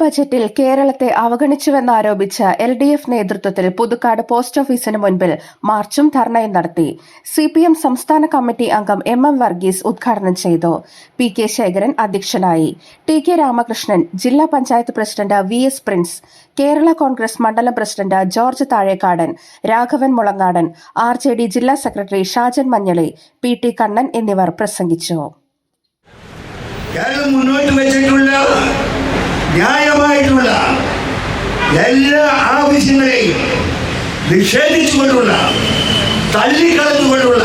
ബജറ്റിൽ കേരളത്തെ അവഗണിച്ചുവെന്നാരോപിച്ച് L D F നേതൃത്വത്തിൽ പുതുക്കാട് പോസ്റ്റ് ഓഫീസിന് മുൻപിൽ മാർച്ചും ധർണയും നടത്തി. സി പി എം സംസ്ഥാന കമ്മിറ്റി അംഗം എം എം വർഗീസ് ഉദ്ഘാടനം ചെയ്തു. പി കെ ശേഖരൻ അധ്യക്ഷനായി. ടി കെ രാമകൃഷ്ണൻ ജില്ലാ panchayat president V S Prince Kerala Congress മണ്ഡലം president George Thazhekkadan Raghavan Mulangadan R J D ജില്ലാ secretary Shajan Manjali P T Kannan എന്നിവർ പ്രസംഗിച്ചു. മുന്നോട്ട് ന്യായമായിട്ടുള്ള എല്ലാ ആവശ്യങ്ങളെയും നിഷേധിച്ചുകൊണ്ടുള്ള തള്ളിക്കളഞ്ഞുകൊണ്ടുള്ള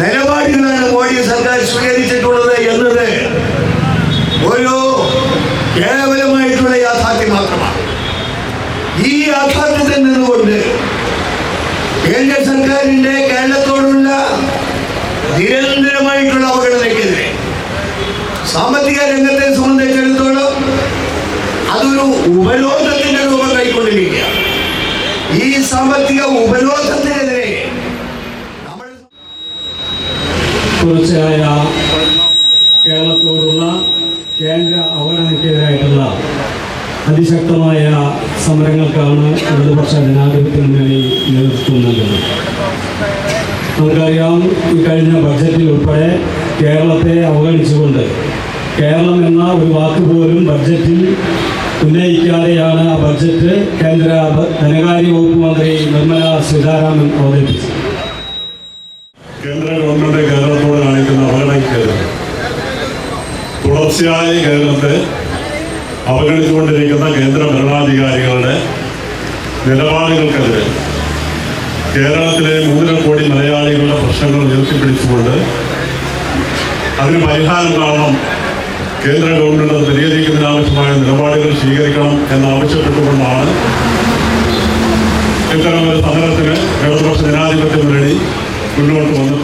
നിലപാടുകളാണ് മോഡി സർക്കാർ സ്വീകരിച്ചിട്ടുള്ളത് എന്നത് ഒരു കേവലമായിട്ടുള്ള യാഥാർത്ഥ്യം മാത്രമാണ്. ഈ യാഥാർത്ഥ്യത്തിൽ നിന്നുകൊണ്ട് കേന്ദ്ര സർക്കാരിന്റെ കേരളത്തോടുള്ള നിരന്തരമായിട്ടുള്ള അവഗണനയ്ക്കെതിരെ സാമ്പത്തിക രംഗത്തെ ഉപരോധത്തിന്റെ രൂപം കൈക്കൊണ്ടിരിക്കുക. ഈ സാമ്പത്തിക ഉപരോധത്തിനെതിരെ തുടർച്ചയായ കേരളത്തോടുള്ള കേന്ദ്ര അവഗണനയ്ക്കെതിരായിട്ടുള്ള അതിശക്തമായ സമരങ്ങൾക്കാണ് ഇടതുപക്ഷ ജനാധിപത്യ നേതൃത്വം നൽകുന്നത്. നമുക്കറിയാം ഈ കഴിഞ്ഞ ബഡ്ജറ്റിൽ ഉൾപ്പെടെ കേരളത്തെ അവഗണിച്ചുകൊണ്ട് കേരളം എന്ന ഒരു വാക്ക് പോലും ബഡ്ജറ്റിൽ ഉന്നയിക്കാതെയാണ് ആ ബഡ്ജറ്റ് കേന്ദ്ര ധനകാര്യ വകുപ്പ് മന്ത്രി നിർമ്മല സീതാരാമൻ അവതരിപ്പിച്ചത്. കേന്ദ്ര ഗവൺമെന്റ് കേരളത്തോട് കാണിക്കുന്ന അവഗണനയ്ക്കെതിരെ തുടർച്ചയായി കേരളത്തെ അവഗണിച്ചുകൊണ്ടിരിക്കുന്ന കേന്ദ്ര ഭരണാധികാരികളുടെ നിലപാടുകൾക്കെതിരെ കേരളത്തിലെ മൂന്നര കോടി മലയാളികളുടെ പ്രശ്നങ്ങൾ ഉയർത്തിപ്പിടിച്ചുകൊണ്ട് അതിന് പരിഹാരം കാണണം കേന്ദ്ര ഗവൺമെന്റ് അത് പരിഹരിക്കുന്നതിനാവശ്യമായ നിലപാടുകൾ സ്വീകരിക്കണം എന്നാവശ്യപ്പെട്ടുകൊണ്ടാണ് ഇത്തരം ഒരു സമരത്തിന് ഇടതുപക്ഷ ജനാധിപത്യ മുന്നണി മുന്നോട്ട് വന്നത്.